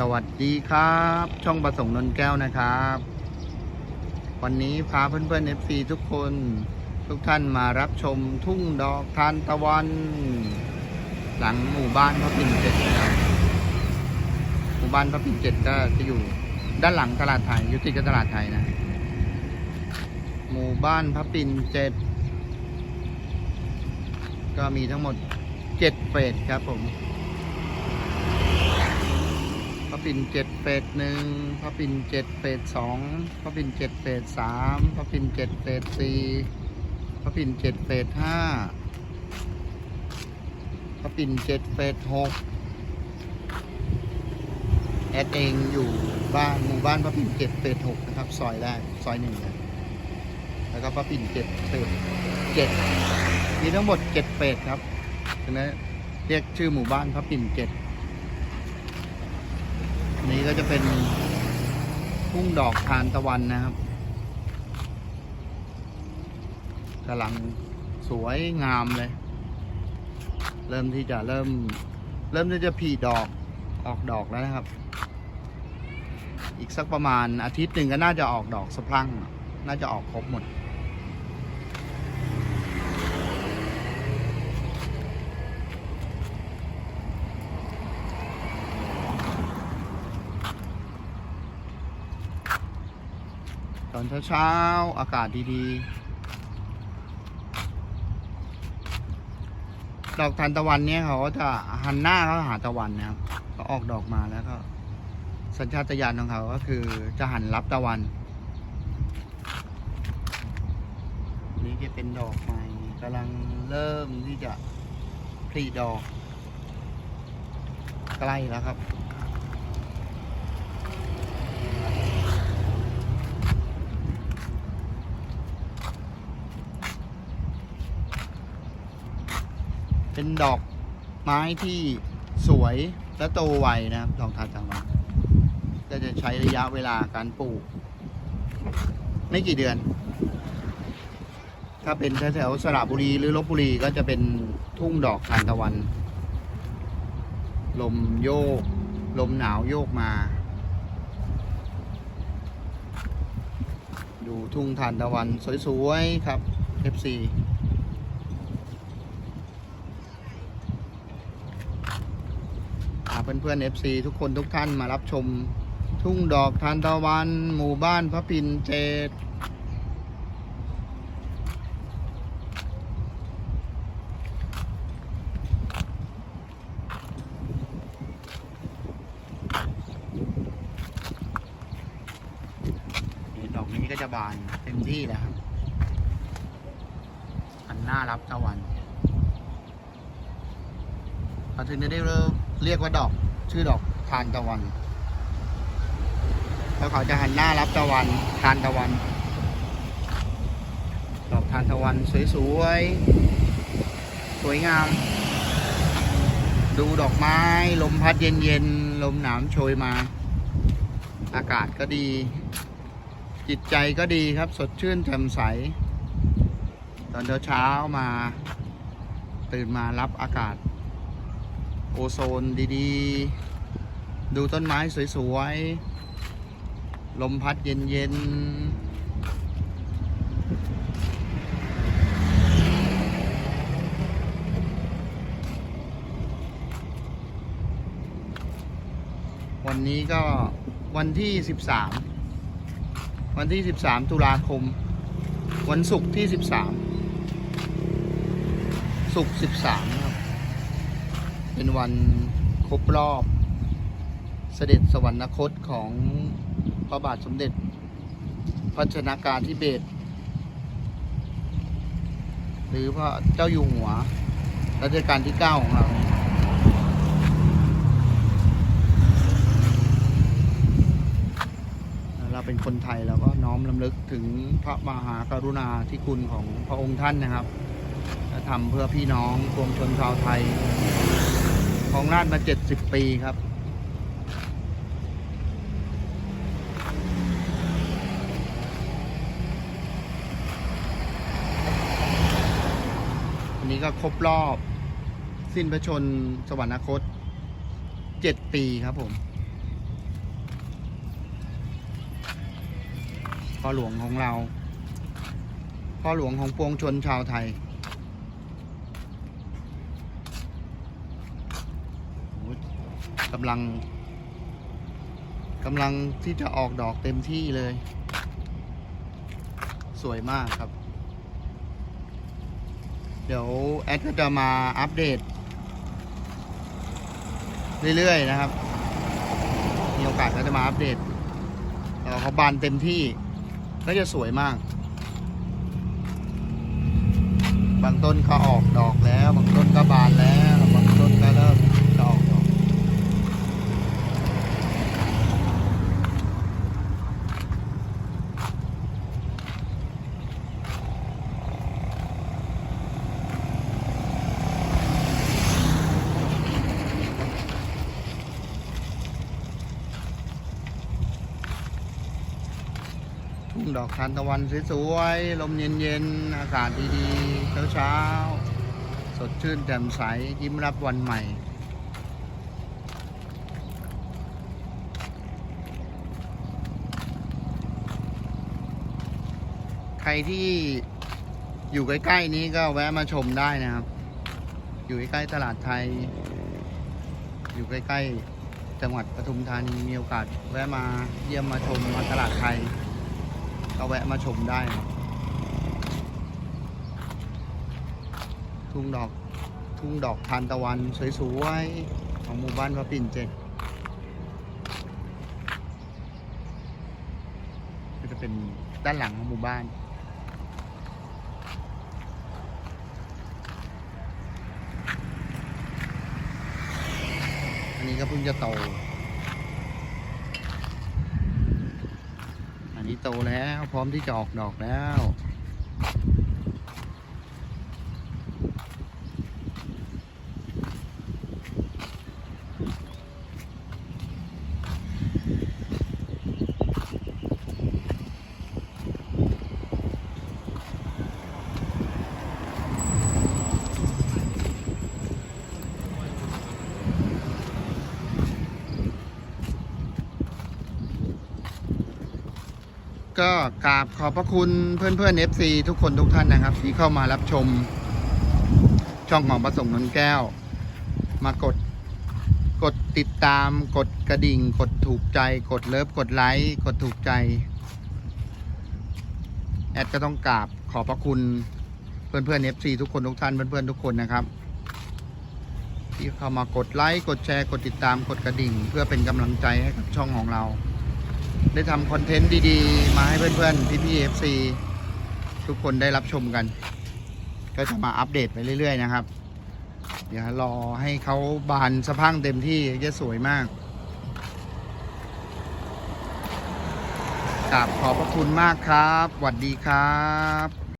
สวัสดีครับ ช่องประสงค์นนแก้วนะครับ วันนี้พาเพื่อนๆ FC ทุกคน ทุกท่านมารับชมทุ่งดอกทานตะวัน หลังหมู่บ้านพระปิ่นเจ็ดนะหมู่บ้านพระปิ่นเจ็ดก็จะอยู่ด้านหลังตลาดไทยอยู่ติดกับตลาดไทยนะ หมู่บ้านพระปิ่นเจ็ดก็มีทั้งหมดเจ็ดเฟสครับผม ปิ่นเจ็ดเฟสหนึ่งพระปิ่นเจ็ดเฟสสองพระปิ่นเจ็ดเฟสสามพระปิ่นเจ็ดเฟสสี่พระปิ่นเจ็ดเฟสห้าพระปิ่นเจ็ดเฟสหกแอดเองอยู่บ้านหมู่บ้านพระปิ่นเจ็ดเฟสหกนะครับซอยแรกซอยหนึ่งนะแล้วก็พระปิ่นเจ็ดเฟสเจ็ดมีทั้งหมดเจ็ดเฟสครับฉะนั้นเรียกชื่อหมู่บ้านพระปิ่นเจ็ด นี่ก็จะเป็นทุ่งดอกทานตะวันนะครับกำลังสวยงามเลย เริ่มที่จะเริ่ม เริ่มที่จะผลิดอกออกดอกแล้วนะครับ อีกสักประมาณอาทิตย์หนึ่งก็น่าจะออกดอกสะพรั่ง น่าจะออกครบหมด อนเช้าๆ อากาศดีๆ ดอกทานตะวันเนี่ยเขาก็จะหันหน้าเขาหาตะวันนะครับก็ออกดอกมาแล้วก็ สัญชาตญาณของเขาก็คือจะหันรับตะวัน นี่จะเป็นดอกใหม่กำลังเริ่มที่จะผลิดอก ใกล้แล้วครับ เป็นดอกไม้ที่สวยและโตไวนะครับ ดอกทานตะวันก็จะใช้ระยะเวลาการปลูก ไม่กี่เดือน ถ้าเป็นแถวๆสระบุรีหรือลบบุรีก็จะเป็นทุ่งดอกทานตะวัน ลมโยก ลมหนาวโยกมา ดูทุ่งทานตะวันสวยๆครับ FC พา เพื่อนๆ FC ทุกคนทุกท่านมารับชม ทุ่งดอกทานตะวัน หมู่บ้านพระปินเจดดอกนี้ก็จะบานเต็มที่แล้วครับ อันน้ารับตะวัน เราถึงได้เราเรียกว่าดอก ชื่อดอกทานตะวันแล้วเขาจะหันหน้ารับตะวันทานตะวัน ดอกทานตะวันสวยๆ สวยงาม ดูดอกไม้ ลมพัดเย็นๆ ลมหนาวโชยมา อากาศก็ดี จิตใจก็ดีครับสดชื่นแจ่มใส ตอนเช้าๆมา ตื่นมารับอากาศ โอโซนดีๆ ดูต้นไม้สวยๆ ลมพัดเย็นๆวันนี้ก็วันที่ 13 วันที่ 13 ตุลาคม วันศุกร์ที่ 13 ศุกร์13 ครับ เป็นวันครบรอบเสด็จสวรรคตของพระบาทสมเด็จพระชนากาธิเบศหรือพระเจ้าอยู่หัวรัชกาลที่เก้าของเราเราเป็นคนไทยเราก็น้อมลำลึกถึงพระมหากรุณาธิคุณของพระองค์ท่านนะครับทำเพื่อพี่น้องปวงชนชาวไทย ของราชมาเจ็ดสิบปีครับ อันนี้ก็ครบรอบ สิ้นพระชนสวรรคตเจ็ดปีครับผมพ่อหลวงของเราพ่อหลวงของปวงชนชาวไทย กำลังกำลังที่จะออกดอกเต็มที่เลย สวยมากครับ เดี๋ยวแอดก็จะมาอัปเดต เรื่อยๆนะครับ มีโอกาสก็จะมาอัปเดตแล้วเขาบานเต็มที่ ก็จะสวยมาก บางต้นก็ออกดอกแล้ว บางต้นก็บานแล้ว บางต้นก็เริ่มจะออกดอก ทุ่งดอกทานตะวันสวยๆ ลมเย็นๆ อากาศดีๆ เช้าๆ สดชื่นแจ่มใส ยิ้มรับวันใหม่ ใครที่อยู่ใกล้ ๆ นี้ก็แวะมาชมได้นะครับ อยู่ใกล้ ๆ ตลาดไทย อยู่ใกล้ ๆ จังหวัดปทุมธานีมีโอกาสแวะมาเยี่ยมมาชมมาตลาดไทย ก็แวะมาชมได้นะทุ่งดอกทุ่งดอกทานตะวันสวยๆของหมู่บ้านพระปิ่นเจ็ดก็จะเป็นด้านหลังของหมู่บ้าน อันนี้ก็เพิ่งจะโต อั นี้โตแล้ว พร้อมที่จะออกดอกแล้ว ก็กราบขอบพระคุณเพื่อนเพื่อน FC ทุกคนทุกท่านนะครับ ที่เข้ามารับชม ช่องของประสงค์นนแก้ว มากดกดติดตามกดกระดิ่ง กดถูกใจ กดเลิฟกดไลค์กดถูกใจ แอดก็ต้องกราบขอบพระคุณเพื่อนเพื่อน FC ทุกคนทุกท่านเพื่อนเพื่อนทุกคนนะครับ ที่เข้ามากดไลค์กดแชร์กดติดตามกดกระดิ่ง เพื่อเป็นกำลังใจให้กับช่องของเรา ได้ทำคอนเทนต์ดีๆ มาให้เพื่อนๆ พี่ๆ FC ทุกคนได้รับชมกัน ก็จะมาอัปเดตไปเรื่อย ๆ นะครับ เดี๋ยวรอให้เขาบานสะพังเต็มที่จะสวยมากกราบขอบพระคุณมากครับสวัสดีครับ